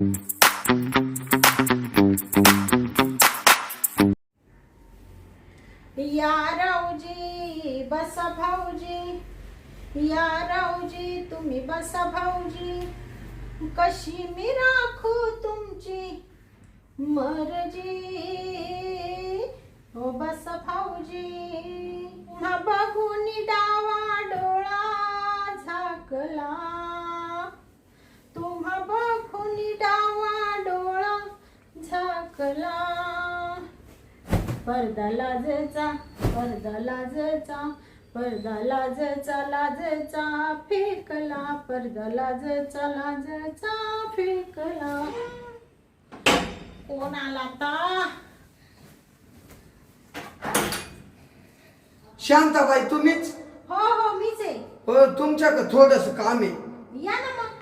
या राऊजी बसा भाऊजी. या राऊजी तुम्ही बसा भाऊजी. कशी मी राखू तुमची मरजी? हो बसा भाऊजी. हा बघून डावा डोळा झाकला. तुम्हा झाकला पडदा लाजचा पडदा लाजचा पडदा लाजचा लाजचा फेकला. पडदा लाजचा लाजचा फेकला. कोण आला आता? शांताबाई तुम्हीच? हो हो मीच आहे. हो तुमच्याकडे थोडस काम आहे. या ना मग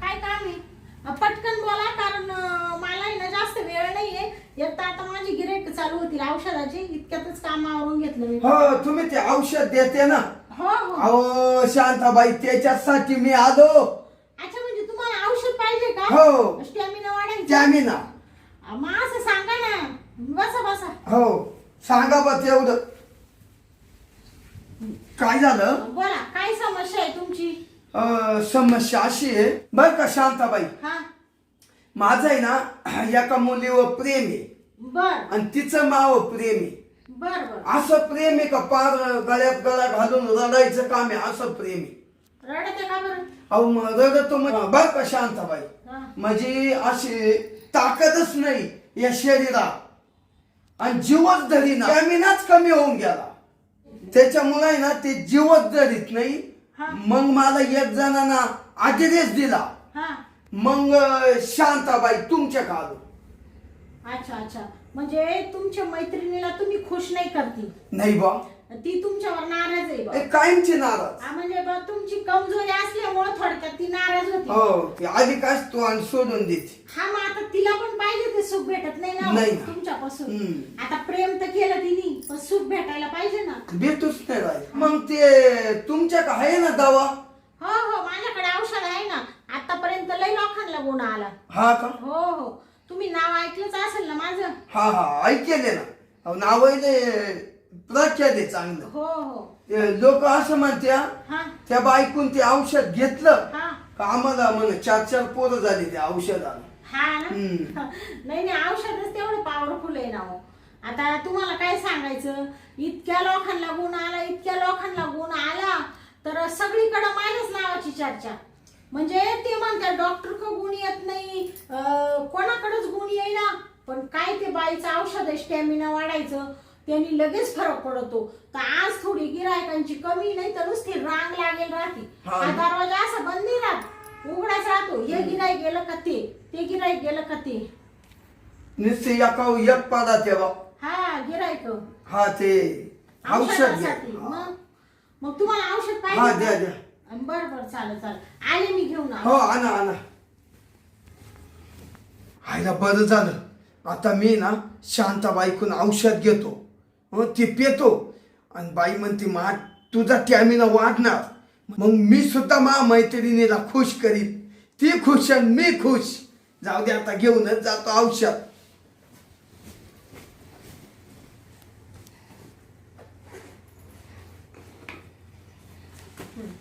काय काम आहे अ, पटकन बोला कारण अ, मला आहे ना जास्त वेळ नाहीये एक तर आता माझी गिरेक चालू होती औषधाची इतक्यातच काम आवरून घेतलं मी. हो तुम्ही ते औषध देते ना. हो हो. अहो शांताबाई त्याच्यासाठी मी आलो. अच्छा म्हणजे तुम्हाला औषध पाहिजे का? हो. स्टॅमिना वाढायचा. अ, मग असं सांगा ना. बसा बसा. हो सांगा बा तेवढं काय झालं? बोला काय समस्या आहे तुमची? अं, समस्या अशी आहे. बर का शांताबाई? हा. माझं आहे ना एका मुलीवर प्रेम आहे. बर. आणि तिचं माव प्रेम. बर बर. असं प्रेम आहे का पार गळ्यात गळा घालून रडायचं काम आहे असं प्रेम. आहे रडते का बरं? अहो मग रडतो मग बर का शांताबाई? हा. म्हणजे अशी ताकदच नाही या शरीरात. आणि जीवच धरी ना. स्टॅमिनाच कमी होऊन गेला. त्याच्यामुळे आहे ना ते जीवच धरीत नाही. हा. मग मला एक जणांना ऍड्रेस दिला. हा. मग अं, शांताबाई तुमच्या आलो अच्छा अच्छा. म्हणजे तुमच्या मैत्रिणीला तुम्ही खुश नाही करती? नाही बा. ती तुमच्यावर नाराज आहे बा. ए, कायमची नाराज. हा, म्हणजे बा तुमची कमजोरी असल्यामुळे थोडक्यात ती नाराज होती. हो ती आधी काय तू आणि सोडून देते. हा मग आता तिला पण पाहिजे ते सुख भेटत नाही ना नाही ना. तुमच्यापासून. हम्म. आता प्रेम तर केलं तिने पण सुख भेटायला पाहिजे ना. भेटूच नाही राहील. मग ते तुमच्या का आहे ना दवा? हो हो माझ्याकडे औषध आहे ना. आतापर्यंत लई लोकांना गुण आला. हा का? हो हो. तुम्ही नाव ऐकलंच असेल ना माझं? हा हा ऐकेले ना. अहो, नाव आहे प्रख्यात आहे चांगलं. हो हो. लोक असं म्हणत्या हा. त्या बायकून ते औषध घेतलं हा. का आम्हाला म्हण चार चार पोरं झाली त्या औषधाला हा ना? हम्म. नाही नाही औषधच तेवढं पॉवरफुल आहे ना हो. आता तुम्हाला काय सांगायचं? इतक्या लोकांना गुण आला इतक्या लोकांना गुण आला तर सगळीकडे माझ्याच नावाची चर्चा. म्हणजे ते म्हणतात डॉक्टर का गुण येत नाही कोणाकडेच गुण येईना. पण काय ते बाईचं औषध आहे स्टॅमिना वाढायचं. त्यांनी लगेच फरक पडतो. तर आज थोडी गिरायकांची कमी नाही तर नुसती रांग लागेल राहते. हा. दरवाजा असा बंद नाही राहत. उघडाच राहतो. हे गिराय गेलं का ते? ते गिराय गेलं का ते? नुसते एका एक हा गिरायक हा ते औषध औषधासाठी मग? मग तुम्हाला औषध हा पाहिजे द्या का? द्या. बर बर चालेल चालेल. आले मी घेऊन हो आणा आणा. आयला बरं झालं. आता मी ना शांता बाईकून औषध घेतो. हो ते पेतो. आणि बाई म्हणते मा तुझा टॅमिना वाढणार. मग मी सुद्धा मा मैत्रिणीला खुश करीन. ती खुश आणि मी खुश. जाऊ दे आता घेऊनच जातो औषध.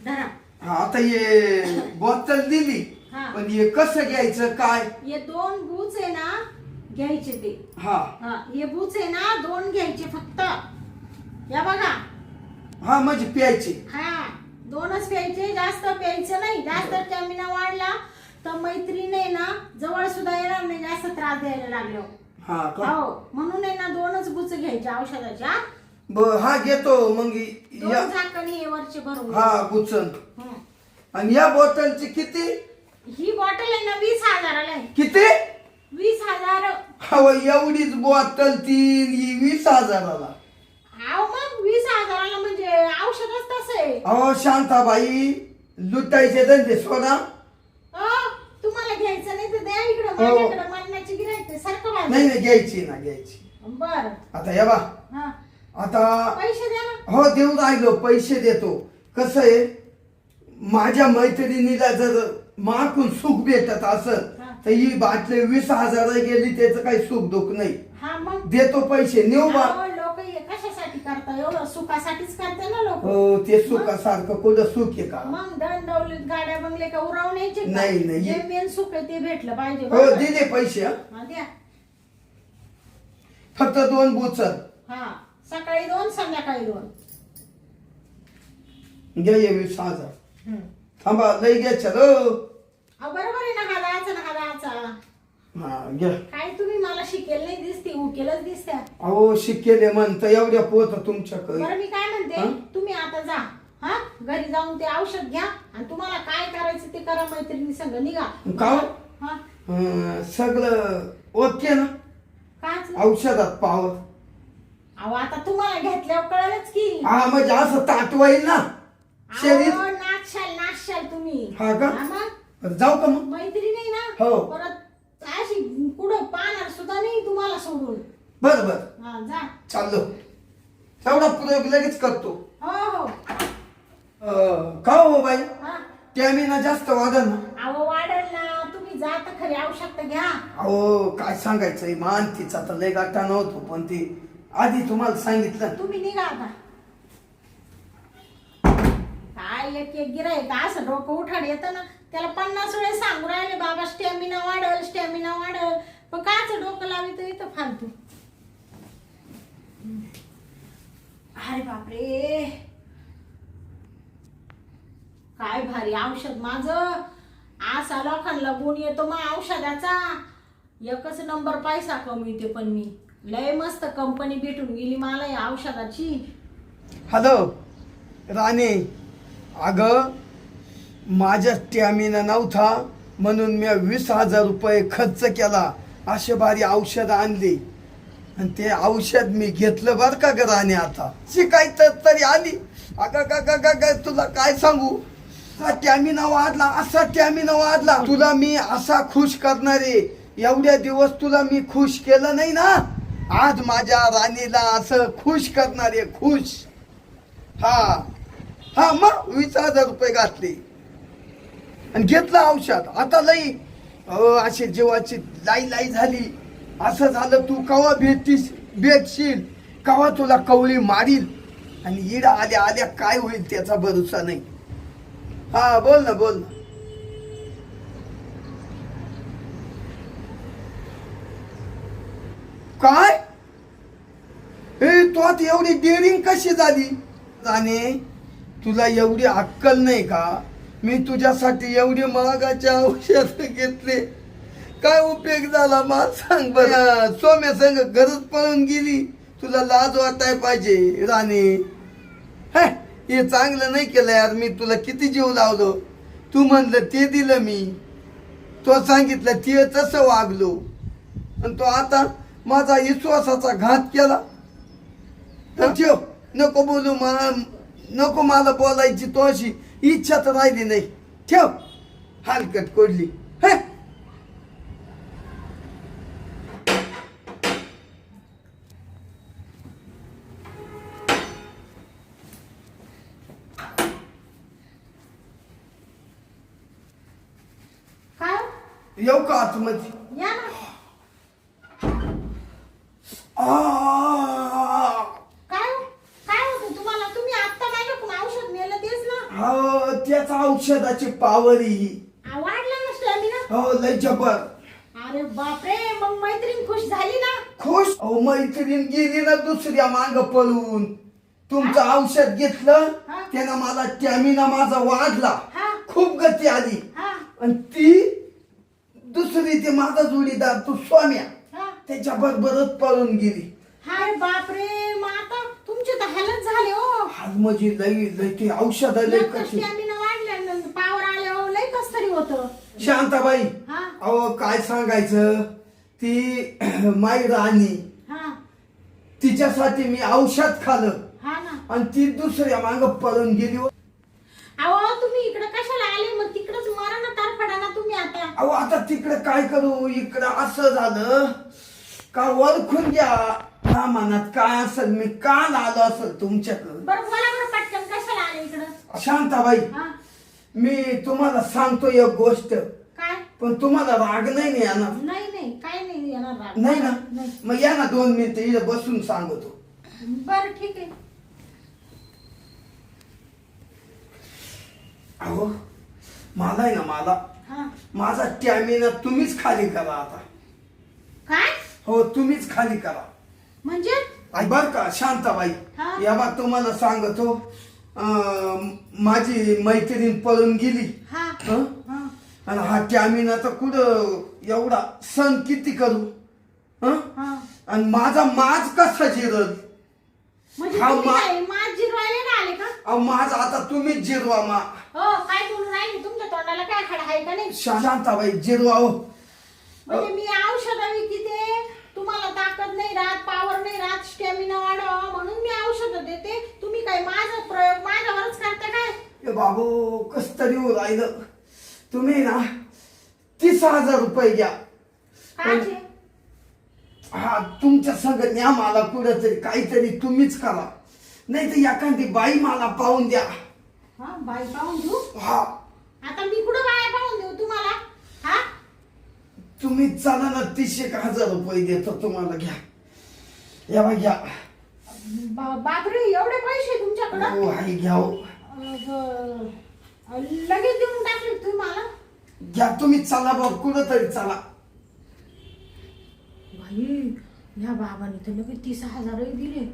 धरा. हा, आता ये बॉटल दिली हा. पण हे कसं घ्यायचं काय? हे दोन बूच आहे ना घ्यायचे ते. हा. हा हे बूच आहे ना दोन घ्यायचे फक्त. या बघा. हा म्हणजे प्यायचे. हा दोनच प्यायचे जास्त प्यायचं नाही. जास्त स्टॅमिना वाढला तर मैत्रीण आहे ना जवळ सुद्धा येणार नाही जास्त त्रास द्यायला लागलो हा का? हो म्हणून आहे ना दोनच बुच घ्यायचे औषधाच्या ब हा घेतो मग या दोन झाकणी हे वरचे भरून हा गुचन हं. आणि या बॉटलची किती? ही बॉटल आहे ना वीस हजाराला आहे. किती? वीस हजार. अहो एवढीच बॉटल ती ही वीस हजाराला. हाव मग वीस हजाराला म्हणजे औषधच तसं आहे. अहो शांताबाई लुटायचे धंदे सोडा. अ, तुम्हाला घ्यायचं नाही तर द्या इकडं हो. माझ्याकडे मरणाची गिरायचं सारखं नाही घ्यायची ना घ्यायची. बर. आता या बा. हा. आता पैसे द्या ना. हो देऊ राहिलो पैसे देतो. कसं आहे माझ्या मैत्रिणीला जर माकून सुख भेटत असत हा. तर ही बाटली वीस हजार गेली त्याचं काही सुख दुःख नाही. हा मग? देतो पैसे नेऊ बा. लोक हे कशासाठी करता? एवढं सुखासाठीच करते ना लोक. हो ते सुखासारखं कुठं सुख आहे का? मग दण दौलत गाड्या बंगले का? नाही, नाही. जे मेन सुख आहे ते भेटलं पाहिजे हो बरोबर? दिले पैसे हा. हा, द्या. फक्त दोन बुचर हा. सकाळी दोन संध्याकाळी दोन. घ्या हे हजार. हम्म. थांबा लई घ्या चलो अहो, बरोबर आहे ना हा ना हा हा घ्या काय तुम्ही मला शिकेल नाही दिसते उकेलच दिसत्या. अहो शिकेले म्हणतं एवढ्या पोत तुमच्याकडे. बरं मी काय म्हणते हा? तुम्ही आता जा. हा? घरी जाऊन ते औषध घ्या आणि तुम्हाला काय करायचं ते करा मैत्रिणी संग निघा. का? हा? हं, सगळं ओके ना? काच औषधात पावर अहो आता तुम्हाला घेतल्यावर कळलंच की. हा म्हणजे असं ताटवाईल ना? शरीर? अहो, नाचशाल नाचशाल तुम्ही. हा का? मग? बरं, जाऊ का मग? मैत्री नाही ना? हो. परत अशी कुठं पाहणार सुद्धा नाही तुम्हाला सोडून. बर बर. हा जा. चाललो. तेवढा प्रयोग लगेच करतो. हो हो. अं, का हो बाई? हा. टॅमिना जास्त वाढल ना. अहो वाढेल ना. तुम्ही जा तर खरी औषध घ्या. अहो काय सांगायचंय मान तिचा तर लय गाठा नव्हतो पण ती आधी तुम्हाला सांगितलं. तुम्ही निघा आता. काय एक एक गिरायक असं डोकं उठाड येतं ना. त्याला पन्नास वेळेस सांगू राहिले बाबा स्टॅमिना वाढल स्टॅमिना वाढल. पण काच डोकं लावित इथं फालतू? अरे बापरे. काय भारी औषध माझं. असा लोकांना गुण येतो मग औषधाचा. एकच नंबर पैसा कमविते पण मी. लय मस्त कंपनी भेटून गेली मला या औषधाची. हॅलो राणे. अगं माझ्या स्टॅमिना नव्हता म्हणून मी वीस हजार रुपये खर्च केला असे भारी औषध आणली. आणि ते औषध मी घेतलं बरं का ग राणे आता? शिकायचं तर तरी आली. अगं का का का का तुला काय सांगू? हा टॅमिना वाढला असा टॅमिना वाढला. तुला मी असा खुश करणारे एवढ्या दिवस तुला मी खुश केलं नाही ना? आज माझ्या राणीला असं खुश करणारे खुश. हा. हा मग वीस हजार रुपये घातले. आणि घेतलं औषध. आता लई अहो अशी जीवाची लाई लाई झाली. असं झालं तू कवा भेटतीस भेटशील? कवा तुला कवळी मारील? आणि इड आल्या आल्या काय होईल त्याचा भरोसा नाही. हा बोल ना बोल ना. काय? हे तो आता एवढी डेअरिंग कशी झाली? राणे तुला एवढी अक्कल नाही का? मी तुझ्यासाठी एवढी महागाचे औषध घेतले. काय उपयोग झाला मला सांग बरं. सोम्या संग गरज पळून गेली. तुला लाज वाटाय पाहिजे राणे. हे चांगलं नाही केलं यार मी तुला किती जीव लावलो. तू म्हणलं ते दिलं मी. तो सांगितलं ते तसं वागलो. आणि तो आता माझा विश्वासाचा घात केला. तर ठेव नको बोलू मला नको मला बोलायची तो अशी इच्छा तर राहिली नाही. ठेव हलकट कोडली. हे! काय? येऊ का आतमध्ये? या ना आ, काय काय होतं तुम्हाला तुम्ही आत्ता माझ्याकडून औषध नेलं तेच ना हो त्याचा औषधाची पावर ही ना? स्टॅमिना हो लय जबर. अरे बापरे मग मैत्रीण खुश झाली ना? खुश? अहो मैत्रीण गेली ना दुसऱ्या मांग पळून. तुमचं औषध घेतलं हा. त्यानं मला टॅमिना माझा वाढला. हा? खूप गती आली. हा? आणि ती दुसरी ते माझा जोडीदार तू स्वाम्या. हा? त्याच्या बरोबरच पळून गेली. बापरे मग आता तुमचे तर हालत झाले हो. आज म्हणजे लई लई ते औषध लई कशी स्टॅमिना वाढल्या पावर आले हो तरी होतं. शांताबाई हा. अहो काय सांगायचं? ती माई राणी. हा. तिच्यासाठी मी औषध खाल्लं. हा ना. आणि ती दुसऱ्या मांग पळून गेली हो. अहो तुम्ही इकडे कशाला आले? मग तिकडच मारा ना तारफडा ना तुम्ही आता. अहो आता तिकडे काय करू? इकडं असं झालं. का ओळखून घ्या? हा मनात काय असेल? मी काल आलो असेल तुमच्याकडं? बरं बोला बरं पटकन कशाला आले इकडं? शांताबाई हा. मी तुम्हाला सांगतो एक गोष्ट. काय? पण तुम्हाला राग नाही ना येणार? नाही नाही काय नाही येणार राग. नाही ना? नाही. मग या ना दोन मिनिटं इथं बसून सांगतो. बरं ठीक आहे. अहो मला आहे ना मला. हा. माझा टॅमिना तुम्हीच खाली करा आता. काय? हो तुम्हीच खाली करा. म्हणजे? आई बर का शांताबाई. हा. या बा तुम्हाला सांगतो. माझी मैत्रीण पळून गेली. हा. हं? हा. आणि हा टॅमिना तर कुठं एवढा सण किती करू? हं? हा. आणि माझा माज कसा जिरल? म्हणजे हा, तुम्ही मा- काय माझ जिरवायला ना आले का? अहो माझा आता तुम्हीच जिरवा मा. हो काय बोलून राहिले? तुमच्या तोंडाला काय खड आहे का नाही? शांताबाई जिरवा हो. म्हणजे मी औषध विकते ताकद नाही राहत पावर नाही राहत स्टॅमिना वाढवा म्हणून मी औषध देते. तुम्ही काय माझा प्रयोग माझ्यावरच करता काय? ए बाबू कस तरी हो राहिलं. तुम्ही ना तीस हजार रुपये घ्या. काचे हा तुमच्या संग न्या मला कुठंतरी काहीतरी तुम्हीच करा. नाही तर एखादी बाई मला पाहून द्या. हा बाई पाहून देऊ? हा. आता मी कुठं बाया पाहून देऊ तुम्हाला? हा? तुम्ही चला ना तीस एक हजार रुपये देतो तुम्हाला घ्या. या बाई घ्या. बा- बापरे एवढे पैसे तुमच्याकडं? हो आई घ्या हो. लगेच देऊन टाकले तुम्ही मला? घ्या तुम्ही चला बा कुठंतरी चला. बाई या बाबाने तर लगेच तीस हजारही दिले.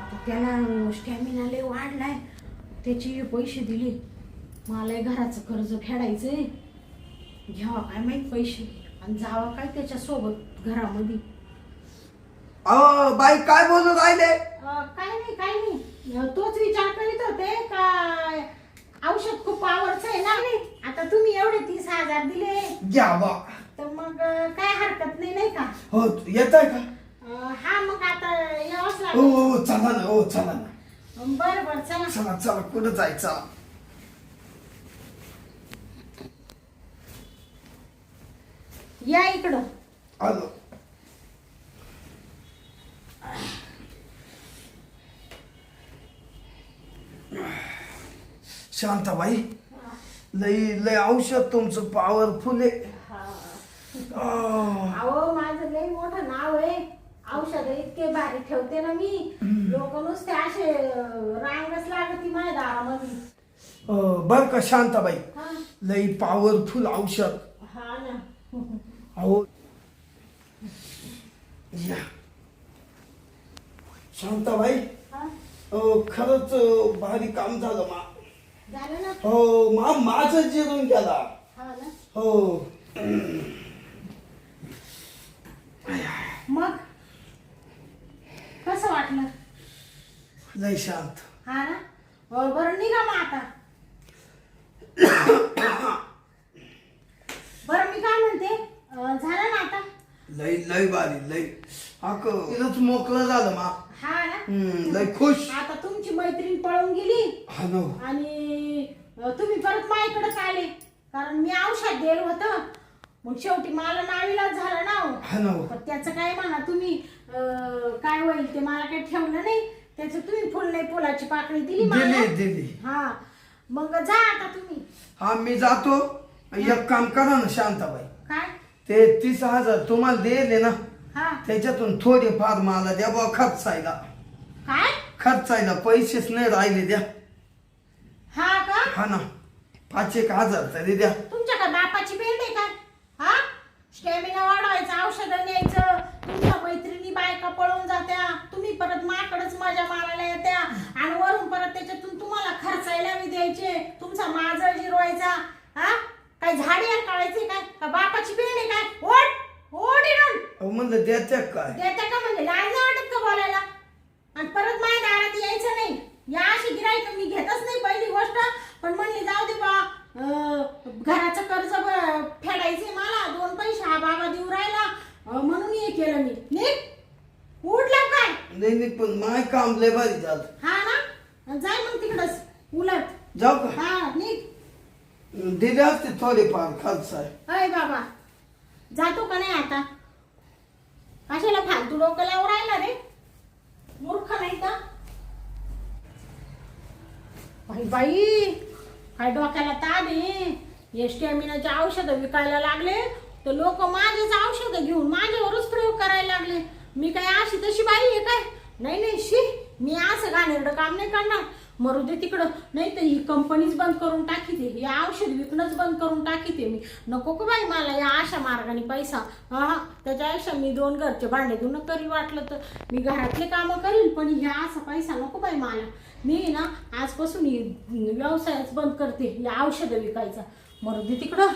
आता त्याला स्टॅमिना लय वाढलाय. त्याचे पैसे दिले. मला घराचं कर्ज फेडायचंय. घ्यावा काय माहीत पैसे? आणि जावा काय त्याच्या सोबत घरामध्ये? अहो बाई काय बोलू राहिले? अं, काय नाही काय नाही. अं, तोच विचार करीत होते का औषध खूप आवडचं आहे ना? आता तुम्ही एवढे तीस हजार दिले. घ्या बा. तर मग अं, काय हरकत नाही नाही का? हो येत आहे का? अं, हा मग आता यावंच हो लागेल. हो चला ना हो चला ना. बरं बरं चला. चला चला कुठं जायचं? या इकडं. आलो. शांताबाई लई लई औषध तुमचं पॉवरफुल आहे. आह, अहो माझं लय मोठं नाव आहे. औषध इतके भारी ठेवते ना मी. लोक नुसते असे अं, रांगच लागती माझ्या दारामध्ये. अं, बर का शांताबाई? हा. लई पॉवरफुल औषध. हा ना. अहो. या. शांताबाई. हा? खरंच भारी काम झालं मा. झालं ना? हो मा माझं जिरून गेला हा ना? हो. मग? कसं वाटलं? लय शांत. हा ना? हो, बरं निघा मग आता बरं मी काय म्हणते अं, झालं ना आता? लय लय भारी लय अक तिथंच मोकळं झालं मा. हा ना? हम्म, लय खुश. आता तुमची मैत्रीण पळून गेली. हा नो. आणि अं, तुम्ही परत माझ्याकडेच आले. कारण मी औषध दिलं होतं. मग शेवटी मला नावीलाच झालं ना हो. हा नो. पण त्याचं काय म्हणा तुम्ही अं, काय होईल ते मला काही ठेवलं नाही. त्याचं तुम्ही फुल नाही फुलाची पाकळी दिली मला. दिली दिली. हा. मग जा आता तुम्ही. हा मी जातो. एक काम करा ना शांताबाई. काय? ते तीस हजार तुम्हाला दिले ना हा. त्याच्यातून थोडे फार मला द्या बा खर्चायला. काय? खर्चायला पैसेच नाही राहिले द्या. हा का? हा ना पाच एक हजार तरी द्या तुमच्या का बापाची बेंड आहे का हा स्टॅमिना वाढवायचं औषधं न्यायचं तुमच्या मैत्रिणी बायका पळून जात्या तुम्ही परत माकडच मजा मारायला येत्या आणि वरून परत त्याच्यातून तुम्हाला खर्चायला बी द्यायचे तुमचा माझा जिरवायचा हा काय झाडी काढायचे काय का बापाची बेंड आहे काय ओढ ओढ इकडून द्याच्या काय? देता का म्हणजे? लाज नाही वाटत का बोलायला? आणि परत माझ्या दारात यायचं नाही. या अशी गिरायक मी घेतच नाही पहिली गोष्ट. पण म्हणली जाऊ दे बा अं, घराचं कर्ज ब- फेडायचे मला. दोन पैसे हा बाबा देऊ राहिला. अं, म्हणून हे केलं मी. नीट उठला काय नाही नाही पण माय काम लय भारी झालं. हा ना? जाय मग तिकडच. उलट. जाऊ का? हा नीट दिले असते थोडेफार खर्च आहे अय बाबा. जातो का नाही आता? कशाला फालतू डोकं लावून राहिला रे. मूर्ख नाही का? बाई बाई काय डोक्याला ताप आहे? स्टॅमिनाचे औषधं विकायला लागले तर लोक माझेच औषधं घेऊन माझ्यावरच प्रयोग करायला लागले. मी काय अशी तशी बाई आहे काय? नाही नाही शी मी असं घाणेरडं काम नाही करणार. मरू दे तिकडं. नाही तर ही कंपनीच बंद करून टाकी दे हे औषध विकणंच बंद करून टाकी ते मी. नको का बाई मला या अशा मार्गाने पैसा. हा त्याच्यापेक्षा मी दोन घरचे भांडे धुणं करी वाटलं तर मी घरातले कामं करील पण ह्या असा पैसा नको बाई मला. मी ना आजपासून ही व्यवसायच बंद करते. या औषधं विकायचा. मरू दे तिकडं.